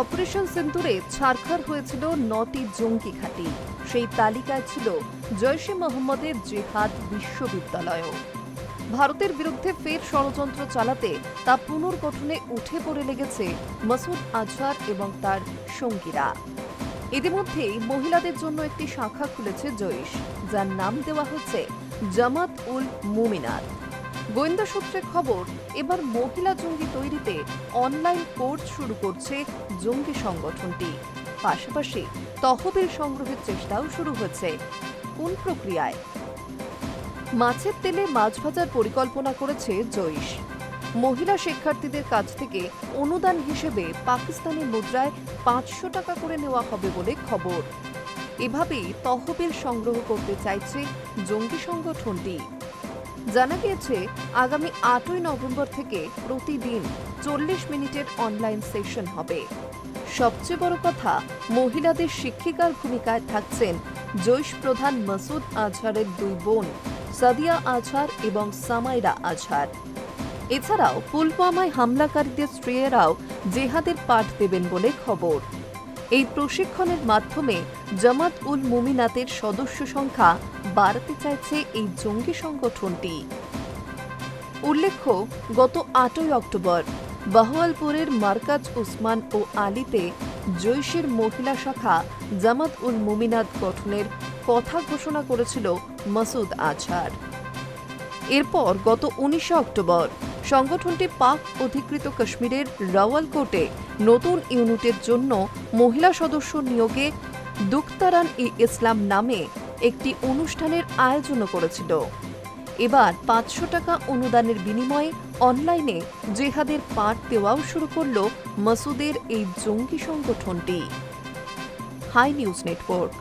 Operation সিন্দুরে ছারখার হয়েছিল নটি জঙ্গি ঘাঁটি সেই তালিকায় ছিল জৈশে মোহাম্মদের জেহাদ বিশ্ববিদ্যালয়ও। ভারতের বিরুদ্ধে ফের ষড়যন্ত্র চালাতে তা পুনর্গঠনে উঠে পড়ে লেগেছে মাসুদ আজহার এবং তার সঙ্গীরা। ইতিমধ্যেই মহিলাদের জন্য একটি শাখা খুলেছে জৈশ, যার নাম দেওয়া হচ্ছে জামাত উল মুমিনাত। গোয়েন্দা সূত্রে খবর, এবার মহিলা জঙ্গি তৈরিতে অনলাইন কোর্স শুরু করছে জঙ্গি সংগঠনটি। পাশাপাশি তহবিল সংগ্রহের চেষ্টাও শুরু হয়েছে। কোন প্রক্রিয়ায়? মাছের তেলে মাছ ভাজার পরিকল্পনা করেছে জৈশ। মহিলা শিক্ষার্থীদের কাছ থেকে অনুদান হিসেবে পাকিস্তানি মুদ্রায় পাঁচশো টাকা করে নেওয়া হবে বলে খবর। এভাবেই তহবিল সংগ্রহ করতে চাইছে জঙ্গি সংগঠনটি। জানা গিয়েছে, আগামী আটই নভেম্বর থেকে প্রতিদিন চল্লিশ মিনিটের অনলাইন সেশন হবে। সবচেয়ে বড় কথা, মহিলাদের শিক্ষিকার ভূমিকায় থাকছেন জৈশ প্রধান মাসুদ আজহারের দুই বোন, সাদিয়া আজহার এবং সামাইরা আজহার। এছাড়াও, পুলওয়ামায় হামলাকারীদের স্ত্রীয়েরাও জেহাদের পাঠ দেবেন বলে খবর। এই প্রশিক্ষণের মাধ্যমে জামাত উল মুমিনাতের সদস্য সংখ্যা বাড়াতে চাইছে এই জঙ্গি সংগঠনটি। উল্লেখ্য, গত আটই অক্টোবর বাহওয়ালপুরের মার্কাজ উসমান ও আলীতে জৈশের মহিলা শাখা জামাত উল মুমিনাত গঠনের কথা ঘোষণা করেছিল মাসুদ আজহার। এরপর গত উনিশে অক্টোবর সংগঠনটি পাক অধিকৃত কাশ্মীরের রাওয়ালকোটে নতুন ইউনিটের জন্য মহিলা সদস্য নিয়োগে দুখতারান ই ইসলাম নামে একটি অনুষ্ঠানের আয়োজন করেছিল। এবার পাঁচশো টাকা অনুদানের বিনিময়ে অনলাইনে জেহাদের পাঠ দেওয়াও শুরু করল মাসুদের এই জঙ্গি সংগঠনটি। High news network.